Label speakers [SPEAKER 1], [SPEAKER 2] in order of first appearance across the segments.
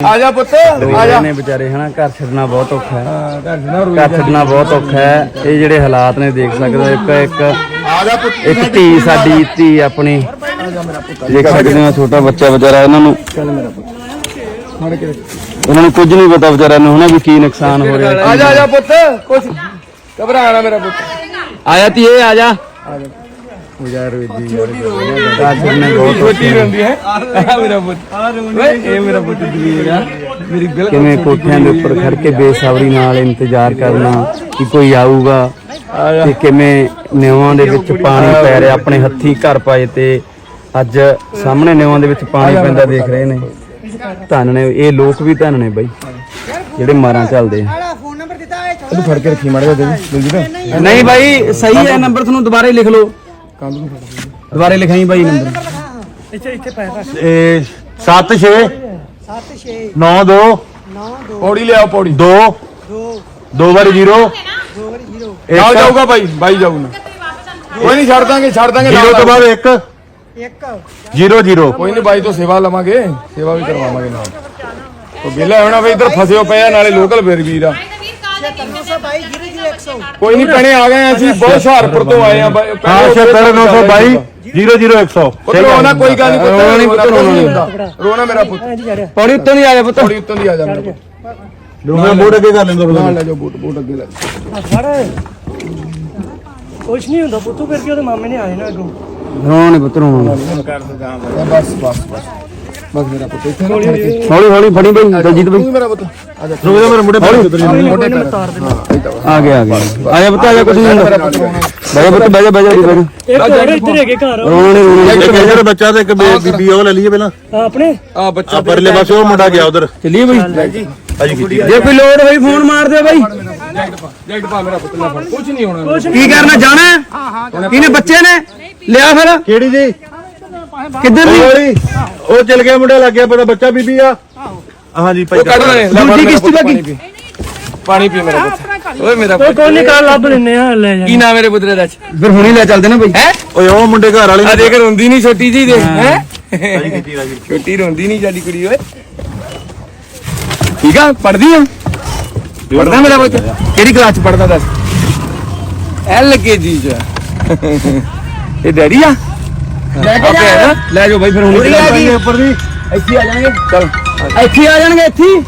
[SPEAKER 1] ਆ ਜਾ ਪੁੱਤ ਆ ਜਾ।
[SPEAKER 2] ਨੇ ਵਿਚਾਰੇ ਹਨਾ ਘਰ ਛੱਡਣਾ ਬਹੁਤ ਔਖਾ ਹੈ।
[SPEAKER 1] ਘਰ
[SPEAKER 2] ਛੱਡਣਾ ਬਹੁਤ ਔਖਾ ਹੈ। ਇਹ ਜਿਹੜੇ ਹਾਲਾਤ ਨੇ ਦੇਖ ਸਕਦੇ ਹੋ ਇੱਕ ਇੱਕ
[SPEAKER 1] ਆ ਜਾ ਪੁੱਤ
[SPEAKER 2] ਇੱਕ ਧੀ ਸਾਡੀ ਧੀ ਆਪਣੀ। ਦੇਖ ਸਕਦੇ ਹੋ ਛੋਟਾ ਬੱਚਾ ਵਿਚਾਰਾ ਇਹਨਾਂ ਨੂੰ। ਉਹਨਾਂ ਨੂੰ ਕੁਝ ਨਹੀਂ ਪਤਾ ਵਿਚਾਰਿਆਂ ਨੂੰ ਹਨਾ ਵੀ ਕੀ ਨੁਕਸਾਨ ਹੋ ਰਿਹਾ
[SPEAKER 1] ਆ ਜਾ ਆ ਜਾ ਪੁੱਤ ਕੁਛ ਘਬਰਾ ਨਾ ਮੇਰਾ ਪੁੱਤ।
[SPEAKER 2] ਆਇਆ ਧੀਏ ਆ ਜਾ।
[SPEAKER 1] ਆ ਜਾ।
[SPEAKER 2] ਯਾਰ ਜੀ ਘਰ ਛੱਡਣਾ ਬਹੁਤ
[SPEAKER 1] ਛੋਟੀ ਰੋਂਦੀ ਹੈ। ਆ ਮੇਰਾ ਪੁੱਤ। ਓਏ ਇਹ ਮੇਰਾ ਪੁੱਤ ਦਵੀਰ ਆ ਮੇਰੀ ਬਿਲਕੁਲ
[SPEAKER 2] ਕਿਵੇਂ ਕੋਠਿਆਂ ਦੇ ਉੱਪਰ ਖੜ ਕੇ ਬੇਸਬਰੀ ਨਾਲ ਇੰਤਜ਼ਾਰ ਕਰਨਾ ਕਿ ਕੋਈ ਆਊਗਾ ਤੇ ਕਿਵੇਂ ਨਿਵਾਂ ਦੇ ਵਿੱਚ ਪਾਣੀ ਪੈ ਰਿਹਾ ਆਪਣੇ ਹੱਥੀ ਘਰ ਪਾਏ ਤੇ ਅੱਜ ਸਾਹਮਣੇ ਨਿਵਾਂ ਦੇ ਵਿੱਚ ਪਾਣੀ ਪੈਂਦਾ ਦੇਖ ਰਹੇ ਨੇ। ਧੰਨ ਨੇ ਇਹ ਲੋਕ ਵੀ ਧੰਨ ਨੇ ਬਾਈ ਜਿਹੜੇ ਮਾਰਾਂ ਚੱਲਦੇ ਆ।
[SPEAKER 1] ਤੂੰ ਫੜ ਕੇ ਰੱਖੀ ਮਾੜਾ ਜਿਹਾ ਨਾ
[SPEAKER 2] ਨਹੀਂ ਬਾਈ ਸਹੀ ਹੈ ਨੰਬਰ ਤੁਹਾਨੂੰ ਦੁਬਾਰੇ ਲਿਖ ਲਓ।
[SPEAKER 1] ਕੰਧ ਨੂੰ ਫੜ
[SPEAKER 2] ਦੁਬਾਰੇ ਲਿਖਾਈ ਬਾਈ ਨੰਬਰ
[SPEAKER 3] ਇਹ 7 6 9 2
[SPEAKER 1] ਪੌੜੀ ਲਿਆਓ ਪੌੜੀ।
[SPEAKER 3] 2 2 ਵਾਰੀ 0
[SPEAKER 1] ਨਾਲ ਜਾਊਗਾ ਬਾਈ ਬਾਈ ਜਾਊ ਨਾ। ਕੋਈ ਨਹੀਂ ਛੱਡ ਦਾਂਗੇ ਛੱਡ ਦਾਂਗੇ
[SPEAKER 3] 0 ਤੋਂ ਬਾਅਦ 1 0 0
[SPEAKER 1] ਕੋਈ ਨਹੀਂ ਬਾਈ ਤੋਂ ਸੇਵਾ ਲਵਾਂਗੇ। ਸੇਵਾ ਵੀ ਕਰਵਾਵਾਂਗੇ ਨਾਲ। ਤੋ ਬਿੱਲਾ ਹੋਣਾ ਬਈ ਇੱਧਰ ਫਸਿਓ ਪਏ ਆ ਨਾਲੇ ਲੋਕਲ ਫੇਰ ਵੀਰ ਆ। ਕੋਈ ਨਹੀਂ ਭੈਣੇ ਆ ਗਏ ਆ ਅਸੀਂ ਬਹੁਤ ਹੁਸ਼ਿਆਰਪੁਰ ਤੋਂ ਆਏ ਆ ਬਾਈ-
[SPEAKER 3] ਹਾਂ
[SPEAKER 1] ਭੈਣੇ,
[SPEAKER 3] 76 922 00 100
[SPEAKER 1] ਪੁੱਤ ਰੋਣਾ ਕੋਈ ਗੱਲ ਨਹੀਂ
[SPEAKER 2] ਰੋਣਾ ਨੀ ਪੁੱਤ, ਰੋਣਾ ਨੀ
[SPEAKER 1] ਹੁੰਦਾ। ਰੋਣਾ ਮੇਰਾ ਪੁੱਤ।
[SPEAKER 2] ਪੌੜੀ ਉੱਤੋਂ ਨਹੀਂ ਆ ਜਾ ਪੁੱਤ।
[SPEAKER 1] ਥੋੜੀ ਉੱਤੋਂ ਦੀ ਆ ਜਾ ਮੇਰਾ ਪੁੱਤ।
[SPEAKER 3] ਲੋਕਾਂ ਮੋੜ ਅੱਗੇ ਕਰ ਲੈਂਦਾ
[SPEAKER 1] ਨਾਲ ਲੈ ਜਾਓ ਬੂਟ ਬੂਟ ਅੱਗੇ ਲੈ ਜਾਓ।
[SPEAKER 4] ਕੁਛ ਨਹੀਂ ਹੁੰਦਾ ਪੁੱਤੂ ਫਿਰ ਕੇ ਉਹਦੇ ਮਾਮੇ ਨੇ ਆਏ ਨਾ ਅੱਗੋਂ।
[SPEAKER 2] ਰੋਣਾ ਨਹੀਂ ਪੁੱਤ ਰੋਣਾ
[SPEAKER 1] ਬਸ ਬਸ ਬਸ। ਬਸ ਮੇਰਾ ਪੁੱਤ ਇੱਥੇ ਨਾ ਫੜ ਕੇ।
[SPEAKER 2] ਹੌਲੀ। ਹੌਲੀ ਫੜੀ ਬਾਈ ਦਲਜੀਤ ਬਾਈ।
[SPEAKER 1] ਤੂੰ ਮੇਰਾ ਪੁੱਤ। ਆ ਜਾ।
[SPEAKER 3] ਰੁਕ ਜਾ ਮੇਰੇ ਮੁੰਡੇ ਪੈਰ ਕਿੱਧਰ ਜਾਂਦੇ
[SPEAKER 1] ਮੋਟੇ ਪੈਰ
[SPEAKER 2] ਆ ਗਿਆ ਆ ਗਿਆ। ਆ ਜਾ ਪੁੱਤ ਆ ਜਾ ਕੁਝ ਨਹੀਂ ਹੁੰਦਾ। ਬਹਿ ਜਾ ਪੁੱਤ ਬਹਿ ਜਾ ਬਹਿ ਜਾ ਬਹਿ ਜਾ।
[SPEAKER 4] ਇੱਕ ਹੋਰ ਇੱਧਰ ਹੈਗੇ ਘਰ।
[SPEAKER 2] ਰੋਣਾ
[SPEAKER 3] ਇੱਕ ਮੇਜਰ ਬੱਚਾ ਤੇ ਇੱਕ ਬੇ- ਬੀਬੀ ਉਹ ਲੈ ਲਈਏ ਪਹਿਲਾਂ।
[SPEAKER 4] ਆ ਆਪਣੇ?
[SPEAKER 1] ਆ ਬੱਚਾ
[SPEAKER 3] ਆ ਪਰਲੇ ਪਾਸੇ ਉਹ ਮੁੰਡਾ ਗਿਆ ਉਧਰ।
[SPEAKER 2] ਚੱਲੀਏ ਬਾਈ।
[SPEAKER 3] ਅਜੀ ਕੀਤੀ
[SPEAKER 2] ਜੇ। ਕੋਈ ਲੋੜ ਹੋਈ ਫੋਨ ਮਾਰ ਦਿਓ ਬਾਈ।
[SPEAKER 1] ਜੈਕਟ ਪਾ ਜੈਕਟ ਪਾ ਮੇਰਾ ਪੁੱਤ ਨਾ ਫੜ। ਕੁਝ ਨਹੀਂ ਹੋਣਾ।
[SPEAKER 2] ਕੀ ਕਰਨਾ ਜਾਣਾ? ਹੈ? ਕਿਹਨੇ ਬੱਚੇ ਨੇ? ਲਿਆ ਫਿਰ।
[SPEAKER 3] ਕਿਹੜੀ ਜੀ?
[SPEAKER 2] ਕਿੱਧਰ ਦੀ?
[SPEAKER 3] ਉਹ ਚਲ ਗਿਆ ਮੁੰਡਾ ਲੱਗ ਗਿਆ ਪਤਾ ਬੱਚਾ ਬੀਬੀ ਆ। ਹਾਂਜੀ ਭਾਈ
[SPEAKER 1] ਉਹ ਕੱਢ ਲੈ ਲੈ
[SPEAKER 2] ਦੂਜੀ ਕਿਸ਼ਤੀ
[SPEAKER 1] ਪੁੱਤ,
[SPEAKER 2] ਬਾਕੀ।
[SPEAKER 1] ਪਾਣੀ ਪੀ। ਮੇਰਾ ਪੁੱਤ। ਓਏ ਮੇਰਾ ਪੁੱਤ।
[SPEAKER 4] ਕੋਈ ਨਹੀਂ ਕੱਲ ਲੱਭ ਲੈਨੇ ਆ ਲੈ ਜਾ
[SPEAKER 1] ਕੀ ਨਾਮ ਮੇਰੇ ਪੁੱਤਰੇ ਦਾ?
[SPEAKER 2] ਫਿਰ ਹੁਣੀ ਲੈ ਚੱਲਦੇ ਨਾ ਬਾਈ।
[SPEAKER 1] ਹੈ?
[SPEAKER 3] ਓਏ ਉਹ ਮੁੰਡੇ ਘਰ ਵਾਲੇ
[SPEAKER 1] ਆ ਦੇਖ ਰੋਂਦੀ ਨਹੀਂ ਛੋਟੀ ਜੀ ਦੇ ਹੈ।
[SPEAKER 3] ਅਜੀ ਕੀਤੀ ਰਾਜੀ
[SPEAKER 1] ਛੋਟੀ ਰੋਂਦੀ ਨਹੀਂ ਸਾਡੀ ਕੁੜੀ ਓਏ। ਠੀਕ ਆ? ਪੜਦੀ ਆ? ਪੜਦਾ ਮੇਰਾ ਬੱਚਾ ਕਿਹੜੀ ਕਲਾਸ ਚ ਪੜਦਾ ਦੱਸ? ਐਲ ਕੇ ਜੀ ਚ। ਇਹ ਡੈਡੀ ਆ? ਲੈ ਕੇ ਜਾ। ਲੈ ਜਾਓ ਬਾਈ ਫਿਰ ਹੁਣੀ
[SPEAKER 2] ਆ ਗਈ।
[SPEAKER 3] ਉੱਪਰ ਦੀ।
[SPEAKER 1] ਇੱਥੇ ਆ ਜਾਣਗੇ। ਚਲ।
[SPEAKER 2] ਇੱਥੇ ਆ ਜਾਣਗੇ ਇੱਥੇ। ਹੀ।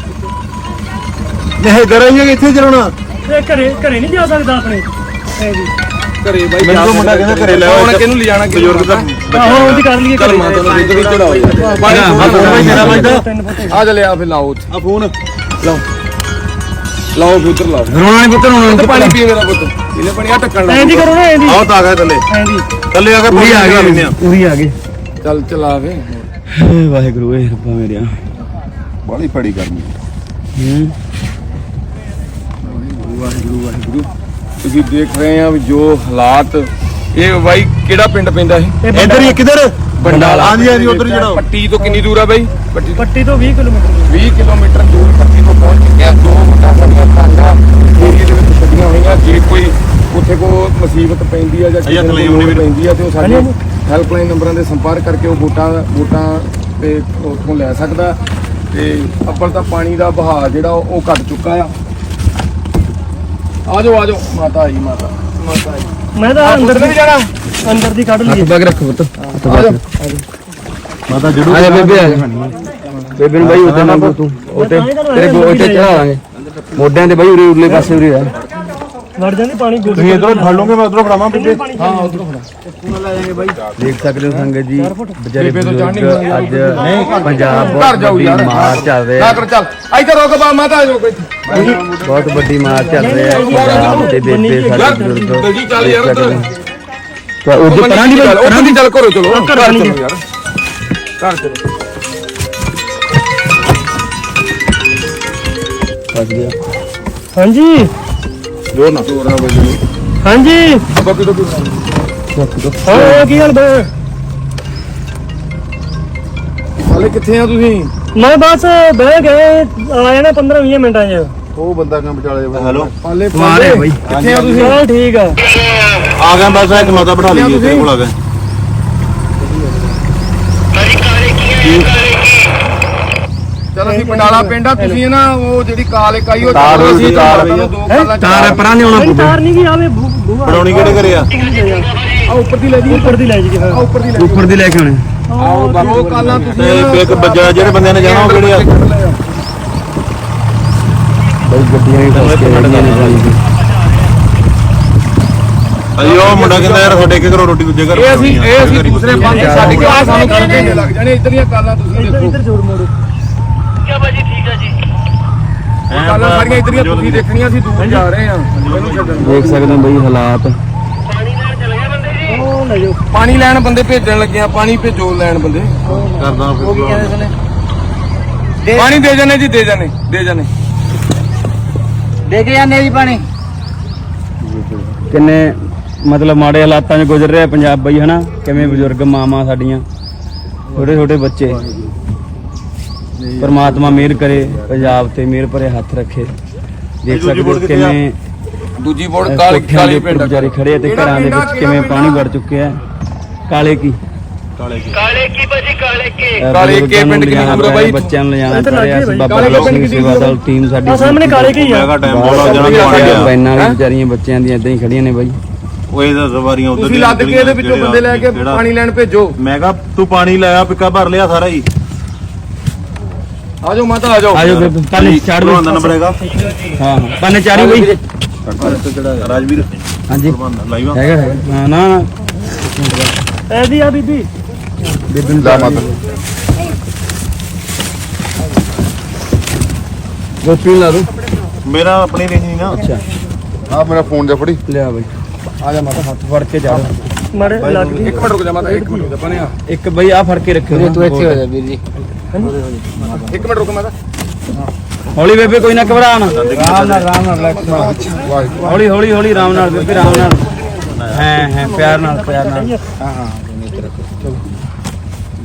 [SPEAKER 3] ਨਹੀਂ ਇਧਰ ਆਈਏ ਕਿ ਇੱਥੇ ਚਲਾਉਣਾ।
[SPEAKER 4] ਤੇ ਘਰੇ ਘਰੇ ਨਹੀਂ ਜਾ ਸਕਦਾ ਆਪਣੇ। ਇਹ ਜੀ
[SPEAKER 1] ਘਰੇ ਬਾਈ
[SPEAKER 3] ਮੈਨੂੰ ਤਾਂ ਮੁੰਡਾ ਕਹਿੰਦਾ ਘਰੇ। ਲੈ ਆਓ
[SPEAKER 1] ਹੁਣ ਕਿਹਨੂੰ ਲਿਜਾਣਾ
[SPEAKER 3] ਬਜ਼ੁਰਗ ਦਾ
[SPEAKER 4] ਆਹੋ ਉਹਦੀ ਕਰ ਲਈਏ
[SPEAKER 1] ਚਲ
[SPEAKER 4] ਘਰੇ।
[SPEAKER 1] ਮਾਤਾ ਨੂੰ ਦੁੱਧ ਵੀ ਚੜਾਓ। ਯਾਰ ਪਾਣੀ
[SPEAKER 3] ਆ ਫੋਨ ਭਾਈ ਤੇਰਾ ਵੱਜਦਾ
[SPEAKER 4] ਤਿੰਨ ਫੁੱਟ।
[SPEAKER 1] ਆ ਚਲੇ ਆ ਫਿਰ ਲਾਓ ਉੱਥੇ।
[SPEAKER 3] ਆ ਫੋਨ।
[SPEAKER 1] ਲਾਓ। ਲਾਓ ਫਿਰ ਉੱਧਰ ਲਾਓ।
[SPEAKER 2] ਰੋਣਾ ਨਹੀਂ ਪੁੱਤ ਰੋਣਾ
[SPEAKER 1] ਤੇ
[SPEAKER 2] ਨਹੀਂ
[SPEAKER 1] ਪਾਣੀ ਪੀ ਮੇਰਾ ਪੁੱਤ। ਇਹਨੇ ਪਾਣੀ ਆ ਟੱਕਣ ਲਾ
[SPEAKER 4] ਐਂ ਦੀ ਕਰੋ ਨਾ ਐਂ ਦੀ
[SPEAKER 3] ਆਓ ਤਾਂ ਆ ਗਿਆ ਥੱਲੇ।
[SPEAKER 4] ਐਂ ਦੀ
[SPEAKER 3] ਥੱਲੇ ਆ ਕੇ
[SPEAKER 2] ਪੂਰੀ ਆ
[SPEAKER 3] ਲੈਂਦੇ
[SPEAKER 2] ਗਏ ਪੂਰੀ ਆ ਗਏ
[SPEAKER 1] ਚੱਲ ਚਲਾ ਵੇ
[SPEAKER 2] ਵਾਹਿਗੁਰੂ ਏ ਰੱਬਾ ਮੇਰਿਆ।
[SPEAKER 3] ਫੜੀ ਕਰਨੀ
[SPEAKER 2] ਹੂੰ।
[SPEAKER 1] ਵਾਹਿਗੁਰੂ ਵਾਹਿਗੁਰੂ। ਤੁਸੀਂ ਦੇਖ ਰਹੇ ਆ ਜੋ ਹਾਲਾਤ ਇਹ ਬਾਈ ਕਿਹੜਾ ਪਿੰਡ ਪੈਂਦਾ ਇਹ?
[SPEAKER 3] ਇੱਧਰ ਹੀ ਕਿੱਧਰ?
[SPEAKER 1] ਬੰਡਾਲਾ
[SPEAKER 3] ਹਾਂਜੀ ਹਾਂਜੀ ਉਧਰ ਚੜਾਓ
[SPEAKER 1] ਪੱਟੀ ਤੋਂ ਕਿੰਨੀ ਦੂਰ ਆ ਬਾਈ? ਪੱਟੀ ਤੋਂ
[SPEAKER 4] ਪੱਟੀ ਤੋਂ 20 ਕਿਲੋਮੀਟਰ
[SPEAKER 1] 20 ਕਿਲੋਮੀਟਰ ਦੂਰ ਪੱਟੀ ਤੋਂ ਪਹੁੰਚ ਚੁੱਕੇ ਆ ਦੋ ਮੁੰਡਾ ਸਾਡੀਆਂ ਟਾਂਗਾ ਏਰੀਏ ਦੇ ਵਿੱਚ ਛੱਡੀਆਂ ਹੋਈਆਂ। ਜੇ ਕੋਈ ਉੱਥੇ ਕੋ ਮੁਸੀਬਤ ਪੈਂਦੀ ਆ ਜਾਂ ਕਿਸੇ ਨੂੰ ਪੈਂਦੀ ਆ ਤੇ ਉਹ ਸਾਡੇ ਹੈਲਪਲਾਈਨ ਨੰਬਰਾਂ ਦੇ ਸੰਪਰਕ ਕਰਕੇ ਉਹ ਵੋਟਾਂ ਵੋਟਾਂ ਤੇ ਉੱਥੋਂ ਲੈ ਸਕਦਾ। ਤੇ ਅੱਬਲ ਤਾਂ ਪਾਣੀ ਦਾ ਵਹਾਅ ਜਿਹੜਾ ਉਹ ਘਟ ਚੁੱਕਾ ਆ। ਆ ਜਾਓ ਆ ਜਾਓ। ਮਾਤਾ ਆਈ ਮਾਤਾ। ਮਾਤਾ ਆਈ।
[SPEAKER 4] ਮੈਂ ਤਾਂ ਅੰਦਰ
[SPEAKER 1] ਨਹੀਂ ਜਾਣਾ।
[SPEAKER 4] ਅੰਦਰ ਦੀ ਕੱਢ ਲਈਏ।
[SPEAKER 2] ਬਗ ਰੱਖ ਪੁੱਤ
[SPEAKER 3] ਮਾਤਾ ਜੜੂ
[SPEAKER 2] ਆ ਜਾ ਬੇਬੇ ਆ ਜਾ ਬੇਬੇ ਨੂੰ ਬਾਈ ਉਦਾਂ ਨਾ ਤੂੰ ਉੱਤੇ ਤੇਰੇ ਗੋਡੇ ਤੇ ਚੜਾ ਲਾਂਗੇ। ਮੋਢਿਆਂ ਤੇ ਬਾਈ ਉਰੇ ਉਰਲੇ ਪਾਸੇ ਉਰੇ ਆ।
[SPEAKER 4] ਵੜ ਜਾਂਦੀ ਪਾਣੀ ਗੋਲ
[SPEAKER 3] ਤੁਸੀਂ ਇਧਰੋਂ ਫੜ ਲਓਗੇ ਮੈਂ ਉਧਰੋਂ ਫੜਾਵਾਂ ਬੀਬੇ
[SPEAKER 1] ਹਾਂ ਉਧਰੋਂ ਫੜਾ
[SPEAKER 2] ਦੇਖ ਸਕਦੇ ਹੋ ਸੰਗਤ ਜੀ ਵਿਚਾਰੇ
[SPEAKER 1] ਬੇਬੇ ਤੋਂ ਜਾਣ ਨਹੀਂ
[SPEAKER 2] ਬਜ਼ੁਰਗ ਅੱਜ ਨਹੀਂ ਪੰਜਾਬ
[SPEAKER 1] ਘਰ
[SPEAKER 2] ਬਹੁਤ ਵੱਡੀ
[SPEAKER 1] ਯਾਰ
[SPEAKER 2] ਮਾਰ ਚੱਲ
[SPEAKER 1] ਨਾ
[SPEAKER 2] ਰਿਹਾ।
[SPEAKER 1] ਕਰ ਚੱਲ। ਇੱਧਰ ਰੋਕ ਬਾ ਮਾਤਾ ਆ ਜਾਓ ਕੋਈ
[SPEAKER 2] ਬਹੁਤ ਵੱਡੀ ਮਾਰ ਚੱਲ ਰਿਹਾ ਪੰਜਾਬ ਦੇ ਬੇਬੇ ਸਾਡੇ ਬਜ਼ੁਰਗ।
[SPEAKER 1] ਚੱਲ ਯਾਰ ਉੱਧਰ।
[SPEAKER 2] ਤਾਂ ਉਹਦੇ ਪਰਾਂ ਦੀ
[SPEAKER 1] ਚੱਲ
[SPEAKER 2] ਪਰਾਂ ਦੀ
[SPEAKER 1] ਚੱਲ ਕਰੋ ਚਲੋ।
[SPEAKER 4] ਘਰ
[SPEAKER 1] ਚਲੋ ਯਾਰ। ਘਰ ਚਲੋ।
[SPEAKER 2] ਫਸ ਗਿਆ
[SPEAKER 4] ਹਾਂਜੀ।
[SPEAKER 1] ਜੋਰ ਨਾ ਜੋਰ ਨਾ ਬਈ
[SPEAKER 4] ਹਾਂਜੀ।
[SPEAKER 1] ਬਾਕੀ ਤੋਂ
[SPEAKER 4] ਹਾਂ ਕੀ ਹਾਲ ਬੇ
[SPEAKER 1] ਹਾਲੇ ਕਿੱਥੇ ਆ ਤੁਸੀਂ?
[SPEAKER 4] ਮੈਂ ਬਸ ਬਹਿ ਗਏ ਆਏ ਨਾ 15 20 ਮਿੰਟਾਂ 'ਚ।
[SPEAKER 3] ਉਹ ਬੰਦਾ ਕੰਮ ਵਿਚਾਲੇ ਹੈਲੋ।
[SPEAKER 1] ਹਾਲੇ
[SPEAKER 2] ਮਾਰੇ ਬਈ।
[SPEAKER 1] ਕਿੱਥੇ ਆ ਤੁਸੀਂ?
[SPEAKER 4] ਚਲ ਠੀਕ ਆ।
[SPEAKER 3] ਆ ਗਿਆ ਬਸ ਇੱਕ ਮਾਤਾ ਬਿਠਾ ਲਈਏ ਤੇਰੇ ਕੋਲ ਆ ਗਿਆ
[SPEAKER 1] ਚਲ ਅਸੀਂ ਪੰਡਾਲਾ ਪਿੰਡ ਆ ਤੁਸੀਂ ਨਾ ਉਹ ਜਿਹੜੀ ਕਾਲ ਇੱਕ ਆਈ ਉਹ
[SPEAKER 3] ਤਾਰ ਹੋਈ, ਤਾਰ
[SPEAKER 1] ਤੁਹਾਨੂੰ
[SPEAKER 3] ਹੋਈ ਆ।
[SPEAKER 2] ਤਾਰ ਹੈ, ਪਰਾਂ ਨਹੀਂ ਆਉਣਾ ਪਊਗਾ
[SPEAKER 4] ਤਾਰ ਨਹੀਂ ਗਈ ਆਵੇ ਬੂਹਾ
[SPEAKER 3] ਬਣਾਉਣੀ ਕਿਹੜੇ ਘਰੇ ਆ?
[SPEAKER 1] ਆ ਉੱਪਰ ਦੀ ਲੈ ਜੀ
[SPEAKER 4] ਉੱਪਰ ਦੀ ਲੈ ਜੀ ਹਾਂ।
[SPEAKER 1] ਉੱਪਰ ਦੀ ਲੈ
[SPEAKER 2] ਉੱਪਰ ਦੀ ਲੈ ਕੇ ਆਉਣੇ।
[SPEAKER 1] ਆਓ ਉਹ ਕਾਲਾਂ ਤੁਸੀਂ
[SPEAKER 3] ਤੇ ਇੱਕ ਬੱਜਾ ਜਿਹੜੇ ਬੰਦਿਆਂ ਨੇ ਜਾਣਾ ਉਹ ਕਿਹੜੇ ਆ?
[SPEAKER 2] ਬਈ ਗੱਡੀਆਂ ਵੀ ਫਸ ਕੇ ਰਹਿੰਦੀਆਂ ਨੇ ਪਾਣੀ ਦੀ
[SPEAKER 3] ਅਜੀ ਉਹ ਮੁੰਡਾ ਕਹਿੰਦਾ ਯਾਰ ਤੁਹਾਡੇ ਇੱਕ ਘਰੋਂ ਰੋਟੀ ਦੂਜੇ ਘਰ
[SPEAKER 1] ਇਹ ਅਸੀਂ
[SPEAKER 3] ਆ।
[SPEAKER 1] ਇਹ ਅਸੀਂ ਦੂਸਰੇ ਪਾਸੇ ਛੱਡ ਕੇ ਆ ਸਾਨੂੰ ਕਰ ਦੇਣੇ ਲੱਗ ਜਾਣੇ ਇਧਰਲੀਆਂ ਕਾਲਾਂ ਤੁਸੀਂ
[SPEAKER 4] ਇੱਧਰ
[SPEAKER 1] ਦੇਖੋ।
[SPEAKER 4] ਇੱਧਰ ਜੋੜ ਮੋੜੋ।
[SPEAKER 1] ਸਾਰੀਆਂ ਤੁਸੀਂ ਦੇਖਣੀਆਂ ਦੂਰ ਜਾ ਰਹੇ ਆ। ਇਹਨੂੰ ਛੱਡਣ
[SPEAKER 2] ਦੇਖ ਸਕਦੇ ਹੋ ਬਈ ਹਾਲਾਤ।
[SPEAKER 4] ਉਹ ਲੈ ਜਾਓ।
[SPEAKER 1] ਪਾਣੀ ਲੈਣ ਬੰਦੇ ਭੇਜਣ ਲੱਗੇ ਆ ਪਾਣੀ ਭੇਜੋ ਲੈਣ ਬੰਦੇ।
[SPEAKER 3] ਕਰਦਾ ਫਿਰ
[SPEAKER 1] ਪਾਣੀ ਦੇ ਜਾਣੇ ਜੀ ਦੇ ਜਾਣੇ ਦੇ ਜਾਣੇ।
[SPEAKER 2] ਕਿੰਨੇ ਮਤਲਬ ਮਾੜੇ ਹਾਲਾਤਾਂ 'ਚ ਗੁਜ਼ਰ ਰਿਹਾ ਪੰਜਾਬ ਬਈ ਹਨਾ? ਕਿਵੇਂ ਬਜ਼ੁਰਗ ਮਾਵਾਂ ਸਾਡੀਆਂ ਛੋਟੇ ਛੋਟੇ ਬੱਚੇ। ਪਰਮਾਤਮਾ ਮਿਹਰ ਕਰੇ ਪੰਜਾਬ ਤੇ ਮਿਹਰ ਭਰੇ ਹੱਥ ਰੱਖੇ। ਦੇਖ ਸਕਦੇ ਹੋ ਕਿਵੇਂ
[SPEAKER 1] ਦੂਜੀ ਬੋਰਡ ਕਾਲੀ ਕਾਲੀ ਪਿੰਡ
[SPEAKER 2] ਵਿਚਾਰੇ ਖੜੇ ਤੇ ਘਰਾਂ ਦੇ
[SPEAKER 1] ਪਿੰਡ
[SPEAKER 2] ਵਿੱਚ ਕਿਵੇਂ
[SPEAKER 1] ਪਿੰਡ
[SPEAKER 2] ਪਾਣੀ? ਵੜ ਚੁੱਕਿਆ ਹੈ? ਕਾਲੇ ਕੀ?
[SPEAKER 3] ਕਾਲੇ ਕੀ?
[SPEAKER 1] ਕਾਲੇ ਕੇ
[SPEAKER 2] ਕਾਲੇ
[SPEAKER 1] ਪਿੰਡ ਕਿੰਨੀ ਦੂਰ ਆ ਬਾਈ?
[SPEAKER 2] ਬੱਚਿਆਂ ਨੂੰ ਲਿਜਾਣਾ ਪੈ ਰਿਹਾ ਸੀ। ਬਾਬਾ
[SPEAKER 1] ਕਾਲੇ ਕੇ ਪਿੰਡ
[SPEAKER 2] ਸਿੰਘ
[SPEAKER 1] ਕਿੰਨੀ
[SPEAKER 2] ਸੇਵਾ? ਦਲ ਟੀਮ ਸਾਡੀ
[SPEAKER 4] ਸਾਹਮਣੇ ਕਾਲੇ ਕੀ
[SPEAKER 3] ਮੈਂ
[SPEAKER 4] ਆ
[SPEAKER 3] ਕਹਾ ਟਾਈਮ ਬੋਲਾ ਜਾਣਾ ਪਾਣੀ ਆ
[SPEAKER 2] ਬੈਨਾਂ ਵੀ
[SPEAKER 1] ਹੈਂ?
[SPEAKER 2] ਵਿਚਾਰੀਆਂ ਬੱਚਿਆਂ ਦੀਆਂ ਇਦਾਂ ਹੀ ਖੜੀਆਂ ਨੇ ਬਾਈ।
[SPEAKER 3] ਉਹ ਇਹਦਾ ਸਵਾਰੀਆਂ ਉਧਰ
[SPEAKER 1] ਤੁਸੀਂ ਲੱਦ ਕੇ ਇਹਦੇ ਵਿੱਚੋਂ ਬੰਦੇ ਲੈ ਕੇ ਪਾਣੀ ਲੈਣ ਭੇਜੋ।
[SPEAKER 3] ਮੈਂ ਕਹਾ ਤੂੰ ਪਾਣੀ ਲਾਇਆ ਪਿੱਕਾ ਭਰ ਲਿਆ ਸਾਰਾ ਹੀ।
[SPEAKER 1] ਆਜੋ ਮਾਤਾ ਆਜੋ।
[SPEAKER 2] ਆਜੋ ਬੇਬੇ ਪਾਣੀ ਚਾੜ ਦੋ
[SPEAKER 3] ਦਾ ਨੰਬਰ ਹੈਗਾ।
[SPEAKER 2] ਹਾਂ ਹਾਂ। ਪਾਣੀ ਚਾੜੀ ਬਈ।
[SPEAKER 3] ਰਾਜਵੀਰ।
[SPEAKER 2] ਹਾਂਜੀ।
[SPEAKER 3] ਦਾ ਲਾਈਵ
[SPEAKER 2] ਹੈਗਾ ਹੈਗਾ। ਹਾਂ ਨਾ ਨਾ।
[SPEAKER 4] ਐਦੀ ਆ ਬੀਬੀ।
[SPEAKER 2] ਬੇਬੇ ਨੂੰ ਲਾ ਮਾਤਾ ਗੋਪੀ ਲਾ ਦੋ।
[SPEAKER 3] ਮੇਰਾ ਆਪਣੀ ਰੇਂਜ ਨਹੀਂ ਨਾ।
[SPEAKER 2] ਅੱਛਾ।
[SPEAKER 5] ਆ ਮੇਰਾ ਫੋਨ ਜਾ ਫੜੀ।
[SPEAKER 2] ਲਿਆ ਬਈ। ਆ ਜਾ ਮਾਤਾ ਹੱਥ ਫੜ ਕੇ ਜਾ
[SPEAKER 4] ਮਾੜੇ ਲੱਗ ਗਈ।
[SPEAKER 1] ਇੱਕ ਮਿੰਟ ਰੁਕ ਜਾ ਮਾਤਾ ਇੱਕ ਮਿੰਟ ਜਾ। ਬਣਿਆ
[SPEAKER 2] ਇੱਕ ਬਈ ਆ ਫੜ ਕੇ ਰੱਖਿਓ ਤੂੰ ਇੱਥੇ ਹੋ ਜਾ।
[SPEAKER 1] ਇੱਕ ਮਿੰਟ ਰੁਕ ਮਾਤਾ।
[SPEAKER 2] ਹੌਲੀ ਬੇਬੇ ਕੋਈ ਨਾ ਘਬਰਾ ਨਾ। ਆਰਾਮ ਨਾਲ ਆਰਾਮ ਨਾਲ ਰਿਲੈਕਸ ਨਾਲ। ਹੌਲੀ ਹੌਲੀ ਹੌਲੀ ਆਰਾਮ ਨਾਲ ਬੇਬੇ ਆਰਾਮ ਨਾਲ। ਹੈ ਹੈ ਪਿਆਰ ਨਾਲ ਪਿਆਰ ਨਾਲ। ਹਾਂ ਹਾਂ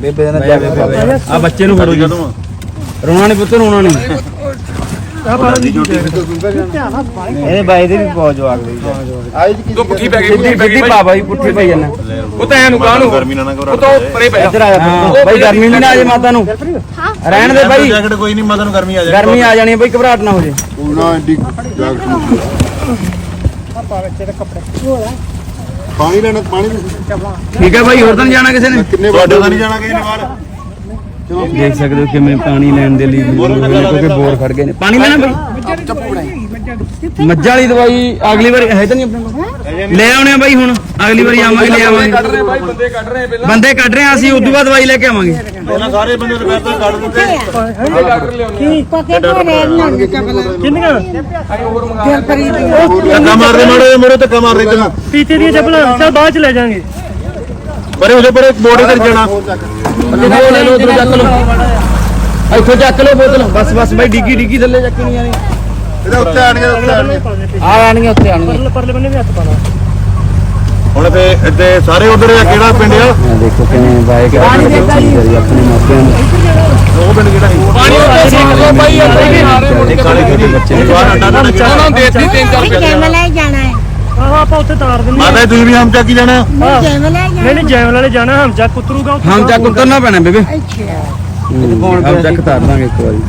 [SPEAKER 2] ਬੇਬੇ ਦਾ ਆ ਬੱਚੇ ਨੂੰ ਫੜੋ ਜੀ।
[SPEAKER 3] ਜਦੋਂ
[SPEAKER 2] ਰੋਣਾ ਨਹੀਂ ਪੁੱਤ ਰੋਣਾ ਨਹੀਂ
[SPEAKER 3] ਦੀ ਜੋਟੀ
[SPEAKER 2] ਇਹਦੇ ਬਾਈ ਦੇ ਵੀ ਬਹੁਤ ਜਵਾਕ ਦੇ
[SPEAKER 1] ਤੂੰ ਪੁੱਠੀ ਪੈ ਗਈ ਪੁੱਠੀ ਪੈ ਗਈ
[SPEAKER 2] ਸਿੱਧੀ ਪਾ ਬਾਈ ਪੁੱਠੀ ਪਈ ਜਾਨਾ
[SPEAKER 1] ਉਹ ਤਾਂ ਐਨੂੰ ਕਾਹਨੂੰ
[SPEAKER 3] ਗਰਮੀ ਨਾਲ ਨਾ ਘਬਰਾ
[SPEAKER 1] ਉਹ ਤਾਂ ਉਹ ਪਰੇ ਪੈ ਜਾ।
[SPEAKER 2] ਇੱਧਰ ਆ ਜਾ ਹਾਂ। ਬਾਈ ਗਰਮੀ ਵੀ ਨਾ ਆ ਜੇ ਮਾਤਾ ਨੂੰ। ਰਹਿਣ ਦੇ ਬਾਈ।
[SPEAKER 3] ਜੈਕਟ ਕੋਈ ਨਹੀਂ ਮਾਤਾ ਨੂੰ ਗਰਮੀ ਆ ਜਾਏ
[SPEAKER 2] ਗਰਮੀ ਆ ਜਾਣੀ ਹੈ ਬਾਈ ਘਬਰਾਹਟ ਨਾ ਹੋ ਜੇ।
[SPEAKER 5] ਐਡੀ ਪਾਣੀ ਲੈਣਾ ਪਾਣੀ
[SPEAKER 2] ਠੀਕ ਹੈ ਬਾਈ ਹੋਰ ਤਾਂ ਜਾਣਾ ਕਿਸੇ ਨੇ?
[SPEAKER 5] ਕਿੰਨੇ
[SPEAKER 3] ਤੁਹਾਡੇ
[SPEAKER 5] ਵਾਰ
[SPEAKER 3] ਤਾਂ ਨਹੀਂ ਜਾਣਾ ਕਿਸੇ ਨੇ ਬਾਹਰ।
[SPEAKER 2] ਦੇਖ ਸਕਦੇ ਹੋ ਕਿਵੇਂ ਪਾਣੀ ਲੈਣ ਦੇ ਲਈ ਮਜਬੂਰ ਹੋਏ ਨੇ ਕਿਉਂਕਿ ਬੋਰ ਖੜ ਗਏ ਨੇ। ਪਾਣੀ ਲੈਣਾ ਬਾਈ ਮੱਝਾਂ ਵਾਲੀ ਦਵਾਈ ਅਗਲੀ ਵਾਰੀ ਹੈ ਤਾਂ ਨਹੀਂ ਆਪਣੇ ਕੋਲ? ਲੈ ਆਉਣੇ ਆ ਬਾਈ ਹੁਣ ਅਗਲੀ ਵਾਰੀ ਆਵਾਂਗੇ ਲੈ
[SPEAKER 1] ਕੱਢ
[SPEAKER 2] ਆਵਾਂਗੇ।
[SPEAKER 1] ਰਹੇ ਬਾਈ ਬੰਦੇ ਕੱਢ ਰਹੇ ਪਹਿਲਾਂ
[SPEAKER 2] ਬੰਦੇ ਕੱਢ ਰਹੇ ਆ ਅਸੀਂ ਉਦੋਂ ਬਾਅਦ ਦਵਾਈ ਲੈ ਕੇ ਆਵਾਂਗੇ।
[SPEAKER 3] ਇਹਨਾਂ ਸਾਰੇ ਬੰਦੇ ਦੁਪਹਿਰ ਤੱਕ ਕੱਢ ਦਿੱਤੇ।
[SPEAKER 1] ਡਾਕਟਰ ਲਿਆਉਣੇ
[SPEAKER 4] ਕਿੰਨੀਆਂ?
[SPEAKER 3] ਧੱਕਾ ਮਾਰਦੇ ਮਾੜੇ ਮੋਰੇ ਧੱਕਾ ਮਾਰ ਰਹੇ ਤੈਨੂੰ
[SPEAKER 4] ਪੀਤੇ ਦੀਆਂ ਚੱਪਲਾਂ ਚਲ ਬਾਅਦ ਚ ਲੈ ਜਾਾਂਗੇ।
[SPEAKER 3] ਪਰੇ ਉਹਦੇ ਪਰੇ ਬੋਰਡ ਤੇ ਜਾਣਾ।
[SPEAKER 2] ਉਹ ਲੈ ਲਓ ਉਧਰੋਂ ਚੱਕ ਲਓ। ਇੱਥੋਂ ਚੱਕ ਲਓ ਬੋਤਲ। ਬਸ ਬਸ ਬਾਈ ਡਿੱਗੀ ਡਿੱਗੀ ਥੱਲੇ ਚੱਕਣੀ ਆਣੀ
[SPEAKER 5] ਇਹਦੇ ਉੱਤੇ ਆਣਗੇ ਉੱਤੇ ਆਣਗੇ
[SPEAKER 2] ਆ ਆਣਗੇ ਉੱਥੇ ਆਣਗੇ
[SPEAKER 4] ਪਰਲੇ ਪਰਲੇ ਬੰਨੇ ਵੀ ਹੱਥ ਪਾਣਾ
[SPEAKER 3] ਹੁਣ ਫੇ ਇੱਥੇ ਸਾਰੇ ਉਧਰ ਕਿਹੜਾ ਪਿੰਡ ਆ?
[SPEAKER 2] ਦੇਖੋ ਕਿਵੇਂ ਬਾਈਕ ਆਪਣੇ ਮਾਪਿਆਂ ਨੂੰ।
[SPEAKER 3] ਉਹ ਪਿੰਡ ਕਿਹੜਾ ਸੀ?
[SPEAKER 1] ਪਾਣੀ ਉੱਤੇ ਛੱਡ ਲਓ ਬਾਈ ਕੇ
[SPEAKER 2] ਕਾਲੇ ਖੇਡੇ ਬੱਚੇ ਨੇ
[SPEAKER 3] ਬਾਹਰ ਅੱਡਾ ਕਿਹੜਾ
[SPEAKER 1] ਉਹਨਾਂ ਨੂੰ ਦੇਤੀ ਤਿੰਨ ਚਾਰ ਰੁਪਏ।
[SPEAKER 6] ਜੈਮਲ ਲੈ ਜਾਣਾ ਹੈ
[SPEAKER 4] ਆਹ ਆਪਾਂ ਉੱਥੇ ਤਾਰ ਦਿੰਦੇ
[SPEAKER 3] ਮਾਤਾ ਜੀ, ਤੁਸੀਂ ਵੀ ਹਮ ਚੱਕੀ ਜਾਣਾ?
[SPEAKER 6] ਜੈਮਲ ਲੈ
[SPEAKER 4] ਨਹੀਂ ਨਹੀਂ ਜੈਵਲ ਵਾਲੇ ਜਾਣਾ ਹਮ ਜਾ ਕੁੱਤਰੂਗਾ ਉੱਥੇ
[SPEAKER 2] ਹਮ ਚੱਕ ਉਤਰਨਾ ਪੈਣਾ ਬੇਬੇ।
[SPEAKER 6] ਅੱਛਾ।
[SPEAKER 2] ਹਮ ਚੱਕ ਤਾਰ ਦਾਂਗੇ ਇੱਕ ਵਾਰੀ।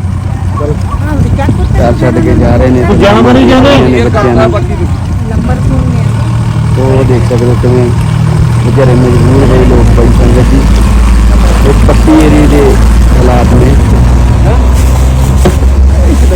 [SPEAKER 6] ਹਾਂ
[SPEAKER 2] ਚਾਰ ਛੱਡ ਕੇ ਜਾ ਰਹੇ ਨੇ।
[SPEAKER 3] ਜਾਣਾ ਤਾਂ ਨਹੀਂ ਜਾਂਦੇ?
[SPEAKER 1] ਇਹ ਕਰਦਾ ਬਾਕੀ ਦੀ
[SPEAKER 6] ਨੰਬਰ ਫੋਨ ਹੈ
[SPEAKER 2] ਉਹ ਦੇਖ ਸਕਦੇ ਹੋ ਕਿਵੇਂ ਵਿਚਾਰੇ ਮਜਬੂਰ ਹੋਏ ਲੋਕ ਬਈ ਸੰਗਤ ਜੀ ਇਹ ਪੱਟੀ ਏਰੀਏ ਦੇ ਹਾਲਾਤ ਨੇ।